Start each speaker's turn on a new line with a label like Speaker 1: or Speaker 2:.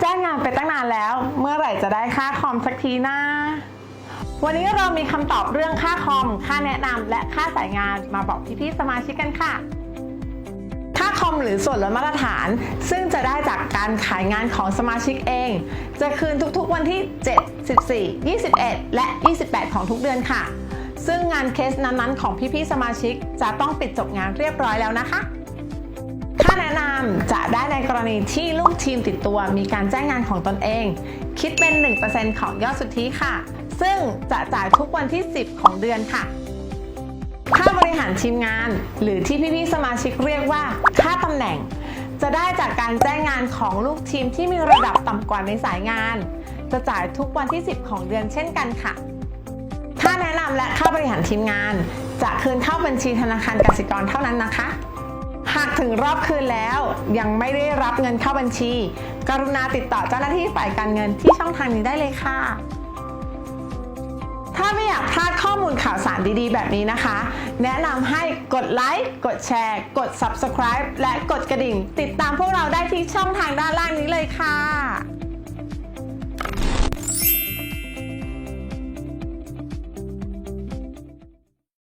Speaker 1: แจ้งงานไปตั้งนานแล้ว เมื่อไหร่จะได้ค่าคอมสักทีนะวันนี้เรามีคำตอบเรื่องค่าคอม ค่าแนะนำและค่าสายงานมาบอกพี่ๆสมาชิกกันค่ะ ค่าคอมหรือส่วนลดมาตรฐาน ซึ่งจะได้จากการขายงานของสมาชิกเอง จะคืนทุกๆวันที่ 7 14 21 และ 28 ของทุกเดือนค่ะ ซึ่งงานเคสนั้นๆ ของพี่ๆสมาชิกจะต้องปิดจบงานเรียบร้อยแล้วนะคะาแนะนำจะได้ในกรณีที่ลูกทีมติดตัวมีการแจ้งงานของตนเอง คิดเป็น 1%ของยอดสุทธิค่ะ ซึ่งจะจ่ายทุกวันที่ 10 ของเดือนค่ะค่าบริหารทีมงาน หรือที่พี่ๆสมาชิกเรียกว่าค่าตำแหน่ง จะได้จากการแจ้งงานของลูกทีมที่มีระดับต่ำกว่าในสายงาน จะจ่ายทุกวันที่ 10 ของเดือนเช่นกันค่ะค่าแนะนำและค่าบริหารทีมงาน จะคืนเข้าบัญชีธนาคารกสิกรเท่านั้นนะคะ หากถึงรอบคืนแล้ว ยังไม่ได้รับเงินเข้าบัญชี กรุณาติดต่อเจ้าหน้าที่ฝ่ายการเงินที่ช่องทางนี้ได้เลยค่ะ ถ้าไม่อยากพลาดข้อมูลข่าวสารดีๆ แบบนี้นะคะ แนะนำให้กดไลค์กดแชร์ กด Subscribe และกดกระดิ่ง ติดตามพวกเราได้ที่ช่องทางด้านล่างนี้เลยค่ะ